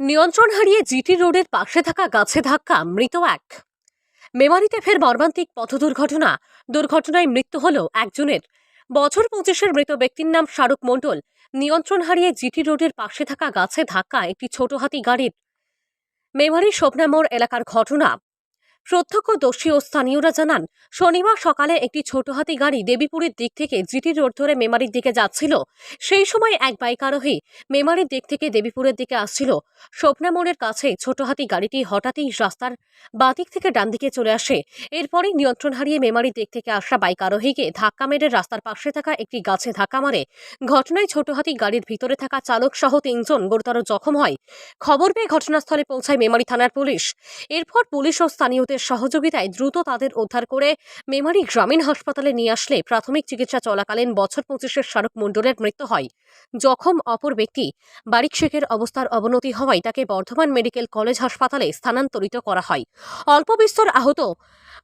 নিয়ন্ত্রণ হারিয়ে জিটি রোডের পাশে থাকা গাছে ধাক্কা, মৃত এক। মেমারিতে ফের মর্মান্তিক পথ দুর্ঘটনা। দুর্ঘটনায় মৃত্যু হল একজনের। বছর পঁচিশের মৃত ব্যক্তির নাম শাহরুখ মণ্ডল। নিয়ন্ত্রণ হারিয়ে জিটি রোডের পাশে থাকা গাছে ধাক্কা, একটি ছোট হাতি গাড়ির। মেমারি স্বপ্নামোর এলাকার ঘটনা। প্রত্যক্ষদর্শী ও স্থানীয়রা জানান, শনিবার সকালে একটি ছোট হাতি গাড়ি দেবীপুরের দিক থেকে জিটি রোড ধরে মেমারির দিকে যাচ্ছিল। সেই সময় এক বাইক আরোহী মেমারির দিক থেকে দেবীপুরের দিকে আসছিল। স্বপ্নামোড়ের কাছে ছোট হাতি গাড়িটি হঠাৎই রাস্তার বাদিক থেকে ডান দিকে চলে আসে। এরপরই নিয়ন্ত্রণ হারিয়ে মেমারির দিক থেকে আসা বাইক আরোহীকে ধাক্কা মেরে রাস্তার পাশে থাকা একটি গাছে ধাক্কা মারে। ঘটনায় ছোট হাতি গাড়ির ভিতরে থাকা চালক সহ তিনজন গুরুতর জখম হয়। খবর পেয়ে ঘটনাস্থলে পৌঁছায় মেমারি থানার পুলিশ। এরপর পুলিশ ও স্থানীয়দের সহযোগিতায় দ্রুত তাদের উদ্ধার করে মেমারি গ্রামীণ হাসপাতালে নিয়ে আসলে প্রাথমিক চিকিৎসা চলাকালীন বছর পঁচিশের শাহরুখ মণ্ডলের মৃত্যু হয়। জখম অপর ব্যক্তি, বারিক শেখের অবস্থার অবনতি হওয়ায় তাকে বর্ধমান মেডিকেল কলেজ হাসপাতালে স্থানান্তরিত করা হয়। অল্প বিস্তর আহত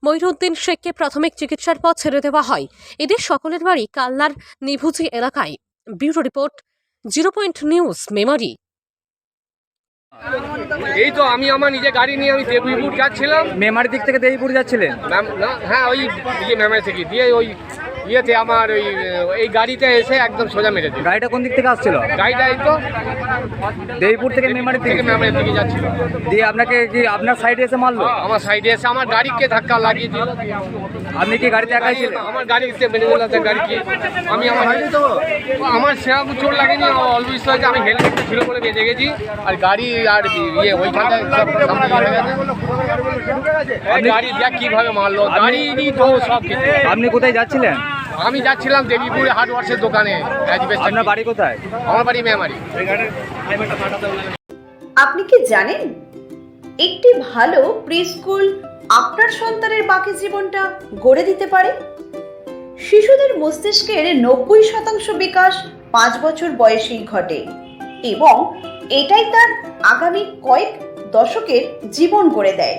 মইরুদ্দিন শেখকে প্রাথমিক চিকিৎসার পর ছেড়ে দেওয়া হয়। এদের সকলের বাড়ি কালনার নিভুজি এলাকায়। Bureau report, zero point news, Memari. এই তো আমি আমার নিজে গাড়ি নিয়ে আমি দেবীপুর যাচ্ছিলাম। মেমারি দিক থেকে দেবীপুর যাচ্ছিলেন? হ্যাঁ ওই মেমারি ম্যামের থেকে দিয়ে ওই ইয়েতে আমার ওই এই গাড়িতে এসে একদম সোজা মেরে দিই গাড়িটা কোন দিক থেকে আসছিল? গাড়িটা এই তো দেবীপুর থেকে মেমারি থেকে থেকে ম্যামের দিকে যাচ্ছিল। দিয়ে আপনাকে কি আপনার সাইডে এসে মারলো? আমার সাইডে এসে আমার গাড়িকে ধাক্কা লাগিয়ে দিল। আপনি কি গাড়িতে একাই ছিলেন? আমার গাড়িতে মেরে দিল গাড়িকে আমি আমার তো। আমার সেরকম চোট লাগেনি অল্প কিছু হয়েছে আমি হেলমেটটা ছিল বলে বেঁচে গেছি। আর গাড়ি আর ইয়ে ওইখানটায় সব সামনে ইয়ে হয়ে গেছে। গাড়ি দেখ কীভাবে মারলো গাড়ি তো সব কিছু। আপনি কোথায় যাচ্ছিলেন? আমি যাচ্ছিলাম দেবীপুরে হার্ডওয়ার্সের দোকানে আপনার বাড়ি কোথায়? আমার বাড়ি মেমারি। আপনি কি জানেন? একটি ভালো প্রি স্কুল আপনার সন্তানের বাকি জীবনটা গড়ে দিতে পারে? শিশুদের মস্তিষ্কের নব্বই শতাংশ বিকাশ পাঁচ বছর বয়সেই ঘটে এবং এটাই তার আগামী কয়েক দশকের জীবন গড়ে দেয়।